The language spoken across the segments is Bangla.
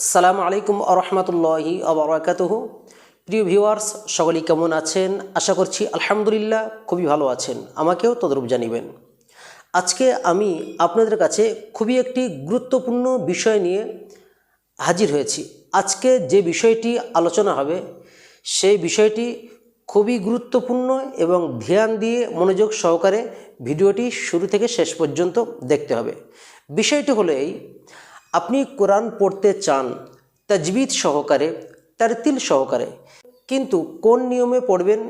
আসসালামু আলাইকুম আরহামতুল্লাহি আবরাকাতহ প্রিয় ভিউয়ার্স, সকলেই কেমন আছেন? আশা করছি আলহামদুলিল্লাহ খুবই ভালো আছেন। আমাকেও তদরূপ জানিবেন। আজকে আমি আপনাদের কাছে খুবই একটি গুরুত্বপূর্ণ বিষয় নিয়ে হাজির হয়েছি। আজকে যে বিষয়টি আলোচনা হবে, সেই বিষয়টি খুবই গুরুত্বপূর্ণ এবং ধ্যান দিয়ে মনোযোগ সহকারে ভিডিওটি শুরু থেকে শেষ পর্যন্ত দেখতে হবে। বিষয়টি হলো এই আপনি কোরআন পড়তে চান, তাজবিদ সহকারে, তারতিল সহকারে, কিন্তু কোন নিয়মে পড়বেন?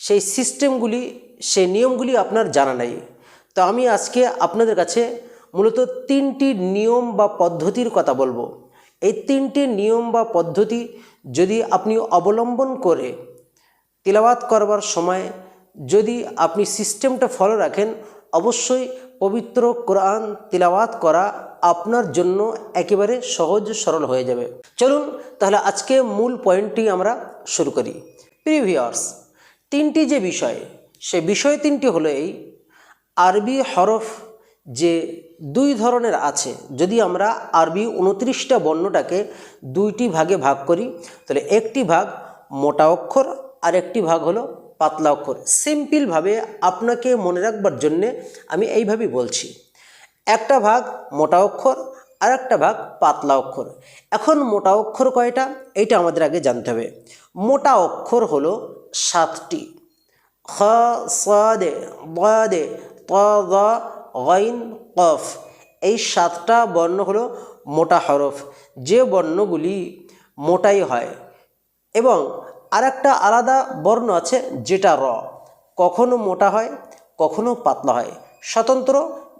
সেই সিস্টেমগুলি, সেই নিয়মগুলি আপনার জানা নেই। তো আমি আজকে আপনাদের কাছে মূলত তিনটি নিয়ম বা পদ্ধতির কথা বলব। এই তিনটি নিয়ম বা পদ্ধতি যদি আপনি অবলম্বন করে তিলাওয়াত করবার সময় যদি আপনি সিস্টেমটা ফলো রাখেন, অবশ্যই পবিত্র কোরআন তিলাওয়াত করা আপনার জন্য একেবারে সহজ সরল হয়ে যাবে। চলুন, তাহলে আজকে মূল পয়েন্টটি আমরা শুরু করি। প্রিভিয়ার্স তিনটি যে বিষয়, সে বিষয় তিনটি হলো এই, আরবি হরফ যে দুই ধরনের আছে, যদি আমরা আরবি উনত্রিশটা বর্ণটাকে দুইটি ভাগে ভাগ করি, তাহলে একটি ভাগ মোটা অক্ষর, আর একটি ভাগ হলো পাতলা অক্ষর। সিম্পলভাবে আপনাকে মনে রাখবার জন্যে আমি এইভাবেই বলছি। একটা ভাগ মোটা অক্ষর আর একটা ভাগ পাতলা অক্ষর। এখন মোটা অক্ষর কয়টা? এইটা আমাদের আগে জানতে হবে। মোটা অক্ষর হলো সাতটি। খ সাদে বাদে ত গাইন, কফ। এই সাতটা বর্ণ হলো মোটা হরফ। যে বর্ণগুলি মোটাই হয়। এবং আরেকটা আলাদা বর্ণ আছে যেটা র। কখনো মোটা হয়, কখনো পাতলা হয়। স্বতন্ত্র,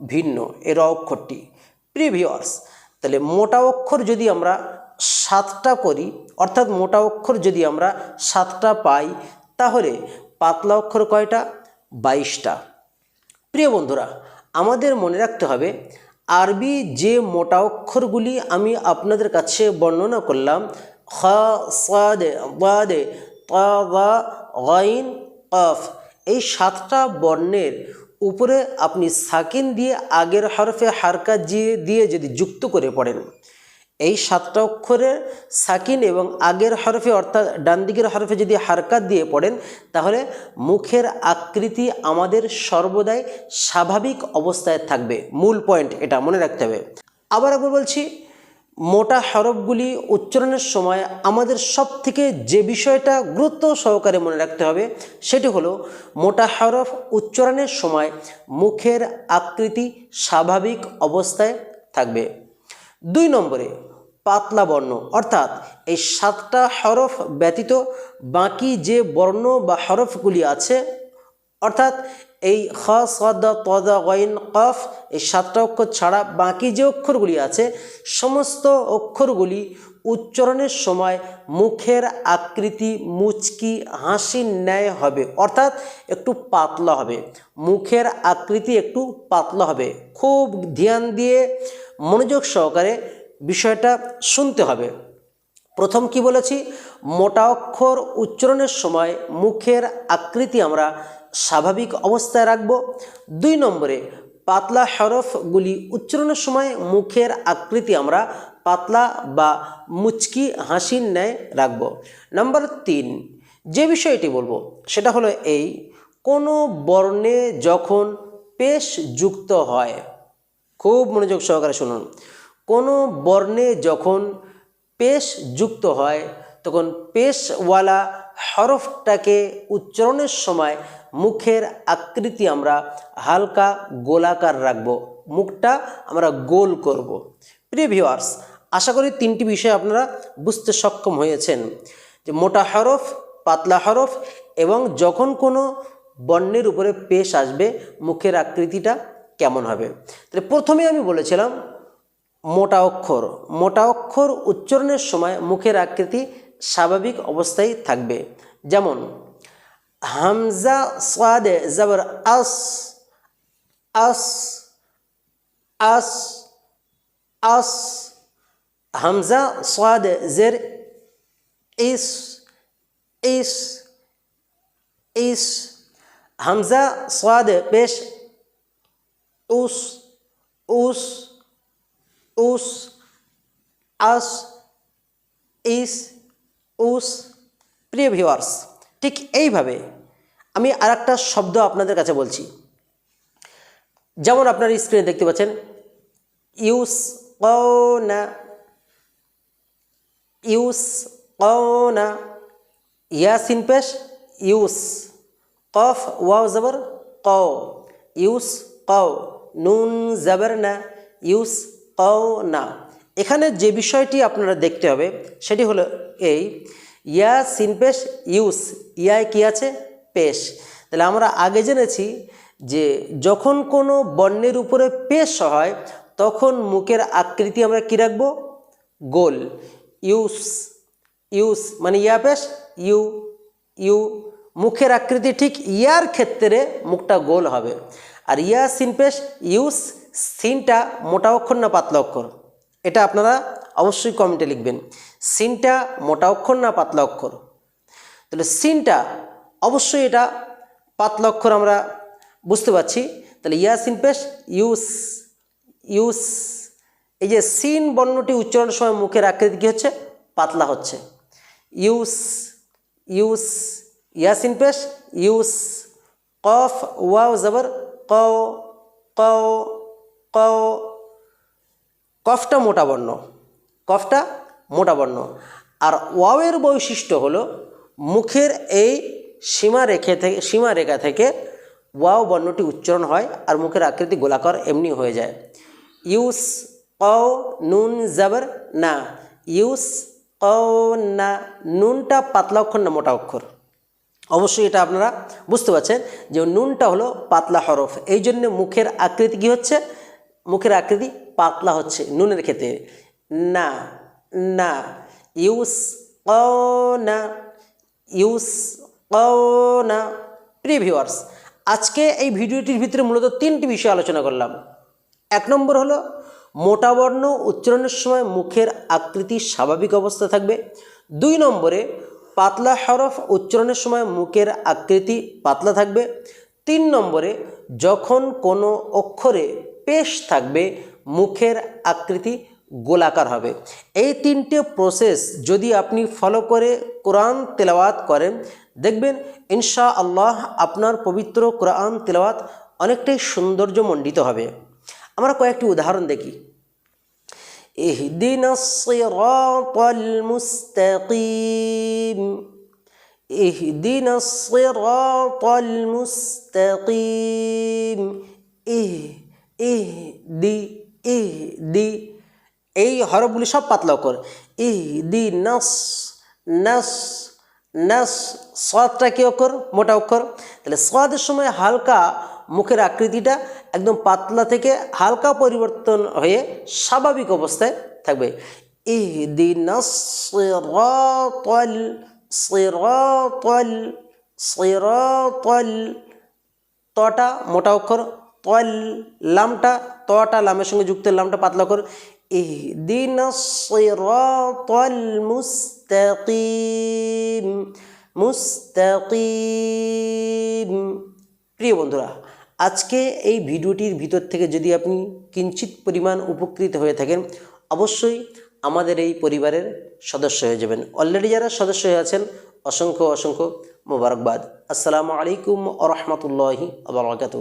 ভিন্ন, এর অক্ষরটি। প্রিভিয়ার্স তাহলে মোটা অক্ষর যদি আমরা সাতটা করি, অর্থাৎ মোটা অক্ষর যদি আমরা সাতটা পাই, তাহলে পাতলা অক্ষর কয়টা? বাইশটা। প্রিয় বন্ধুরা, আমাদের মনে রাখতে হবে, আরবি যে মোটা অক্ষরগুলি আমি আপনাদের কাছে বর্ণনা করলাম, খ, সাদে, বাদে, তা কফ, এই সাতটা বর্ণের উপরে আপনি সাকিন দিয়ে আগের হরফে হারকা দিয়ে দিয়ে যদি যুক্ত করে পড়েন, এই সাতটা অক্ষরের সাকিন এবং আগের হরফে অর্থাৎ ডান দিকের হরফে যদি হারকাত দিয়ে পড়েন, তাহলে মুখের আকৃতি আমাদের সর্বদাই স্বাভাবিক অবস্থায় থাকবে। মূল পয়েন্ট এটা মনে রাখতে হবে। আবার একবার বলছি মোটা হরফগুলি উচ্চারণের সময় আমাদের সব থেকে যে বিষয়টা গুরুত্ব সহকারে মনে রাখতে হবে, সেটি হলো মোটা হরফ উচ্চারণের সময় মুখের আকৃতি স্বাভাবিক অবস্থায় থাকবে। দুই নম্বরে পাতলা বর্ণ, অর্থাৎ এই সাতটা হরফ ব্যতীত বাকি যে বর্ণ বা হরফগুলি আছে, অর্থাৎ এই খ সদ তদা গইন কফ এই সাতটা অক্ষর ছাড়া বাকি যে অক্ষরগুলি আছে, সমস্ত অক্ষরগুলি উচ্চারণের সময় মুখের আকৃতি, মুচকি, হাসির ন্যায় হবে। অর্থাৎ একটু পাতলা হবে। মুখের আকৃতি একটু পাতলা হবে। খুব ধ্যান দিয়ে মনোযোগ সহকারে বিষয়টা শুনতে হবে। প্রথম কি বলেছি? মোটা অক্ষর উচ্চারণের সময় মুখের আকৃতি আমরা স্বাভাবিক অবস্থায় রাখব। দুই নম্বরে, পাতলা হরফগুলি উচ্চারণের সময় মুখের আকৃতি আমরা পাতলা বা মুচকি হাসির ন্যায় রাখব। নাম্বার তিন, যে বিষয়টি বলব, সেটা হলো এই, কোনো বর্ণে যখন পেশ যুক্ত হয়, খুব মনোযোগ সহকারে শুনুন, কোনো বর্ণে যখন পেশ যুক্ত হয়, তখন পেশওয়ালা হরফটাকে উচ্চারণের সময় মুখের আকৃতি আমরা হালকা গোলাকার রাখব, মুখটা আমরা গোল করব। প্রিয় ভিউয়ার্স আশা করি তিনটি বিষয় আপনারা বুঝতে সক্ষম হয়েছেন। যে মোটা হরফ, পাতলা হরফ এবং যখন কোনো বর্ণের উপরে পেশ আসবে, মুখের আকৃতিটা কেমন হবে। তাহলে প্রথমে আমি বলেছিলাম, মোটা অক্ষর। মোটা অক্ষর উচ্চারণের সময় মুখের আকৃতি স্বাভাবিক অবস্থায় থাকবে। যেমন হামজা সাদে জবর আস আস আস আস হামজা সাদে জের ইস ইস ইস হামজা সাদে পেশ উস উস উস আস ইস উস প্রিয় ঠিক এইভাবে আমি আর একটা শব্দ আপনাদের কাছে বলছি। যেমন আপনার স্ক্রিনে দেখতে পাচ্ছেন, ইউস না ইউস না, ইয়াসিন পেশ, ইউস, কফ, ওয়াও, জবর ক ইউস ক নুন, জবর, না, ইউস, কও, না। এখানে যে বিষয়টি আপনারা দেখতে হবে, সেটি হলো এই ইয়া সিন পেশ, ইউস ইয়ায় কি আছে? পেশ। তাহলে আমরা আগে জেনেছি যে যখন কোনো বর্ণের উপরে পেশ হয়, তখন মুখের আকৃতি আমরা কী রাখব? গোল। ইউস ইউস মানে ইয়া পেশ, ইউ ইউ। মুখের আকৃতি ঠিক ইয়ার ক্ষেত্রে মুখটা গোল হবে। আর ইয়া সিন পেশ, ইউস, সিনটা মোটা অক্ষর না পাতলা অক্ষর? এটা আপনারা অবশ্যই কমেন্টে লিখবেন। সিনটা মোটা অক্ষর না পাতলা অক্ষর? তাহলে সিনটা অবশ্যই এটা পাতলা অক্ষর আমরা বুঝতে পারছি। তাহলে ইয়া সিন পেশ, ইউস ইউস। এই যে সিন বর্ণটি উচ্চারণের সময় মুখের আকৃতি কী হচ্ছে? পাতলা হচ্ছে। ইউস ইউস, ইয়াসিন পেশ, ইউস। কফ, ওয়াও, জবর ক ক কফটা মোটা বর্ণ। কফটা মোটা বর্ণ। আর ওয়াওয়ের বৈশিষ্ট্য হলো মুখের এই সীমা রেখে থেকে সীমা রেখা থেকে ওয়াও বর্ণটি উচ্চারণ হয় আর মুখের আকৃতি গোলাকার এমনি হয়ে যায়। ইউস কও নুন জাবর না। ইউস কও না। নুনটা পাতলা অক্ষর না মোটা অক্ষর? অবশ্যই এটা আপনারা বুঝতে পারছেন যে নুনটা হলো পাতলা হরফ। এই জন্য মুখের আকৃতি কী হচ্ছে? মুখের আকৃতি পাতলা হচ্ছে নুনের ক্ষেত্রে। না না ইউস না ইউস না প্রিভিউয়ার্স আজকে এই ভিডিওটির ভিতরে মূলত তিনটি বিষয় আলোচনা করলাম। এক নম্বর হলো, মোটা বর্ণ উচ্চারণের সময় মুখের আকৃতি স্বাভাবিক অবস্থা থাকবে। দুই নম্বরে, পাতলা হরফ উচ্চারণের সময় মুখের আকৃতি পাতলা থাকবে। তিন নম্বরে, যখন কোনো অক্ষরে পেশ থাকবে, মুখের আকৃতি গোলাকার হবে এই তিনটে প্রসেস যদি আপনি ফলো করে কোরআন তেলাওয়াত করেন দেখবেন ইনশা আল্লাহ আপনার পবিত্র কোরআন তেলাওয়াত অনেকটাই সৌন্দর্যমণ্ডিত হবে আমরা কয়েকটি উদাহরণ দেখি اهدنا الصراط المستقيم اهدنا الصراط المستقيم ইহ ইহ দি ইহ দি এই হরফগুলি সব পাতলা অক্ষর ইহ দি নাস নাস নাস সদটা কি অক্ষর মোটা অক্ষর তাহলে সদের সময় হালকা মুখের আকৃতিটা একদম পাতলা থেকে হালকা পরিবর্তন হয়ে স্বাভাবিক অবস্থায় থাকবে। ইহদিনা সিরাতাল সিরাতাল সিরাতাল, তটা মোটা অক্ষর তল, লামটা, তটা, লামের সঙ্গে যুক্ত লামটা পাতলা অক্ষর ইহদিনা সিরাতাল মুস্তাকিম মুস্তাকিম প্রিয় বন্ধুরা, আজকে এই ভিডিওটির ভিতর থেকে যদি আপনি কিঞ্চিত পরিমাণ উপকৃত হয়ে থাকেন, অবশ্যই আমাদের এই পরিবারের সদস্য হয়ে যাবেন। অলরেডি যারা সদস্য হয়ে আছেন, অসংখ্য অসংখ্য মোবারকবাদ। আসসালামু আলাইকুম আ রহমতুল্লাহি আবরকাত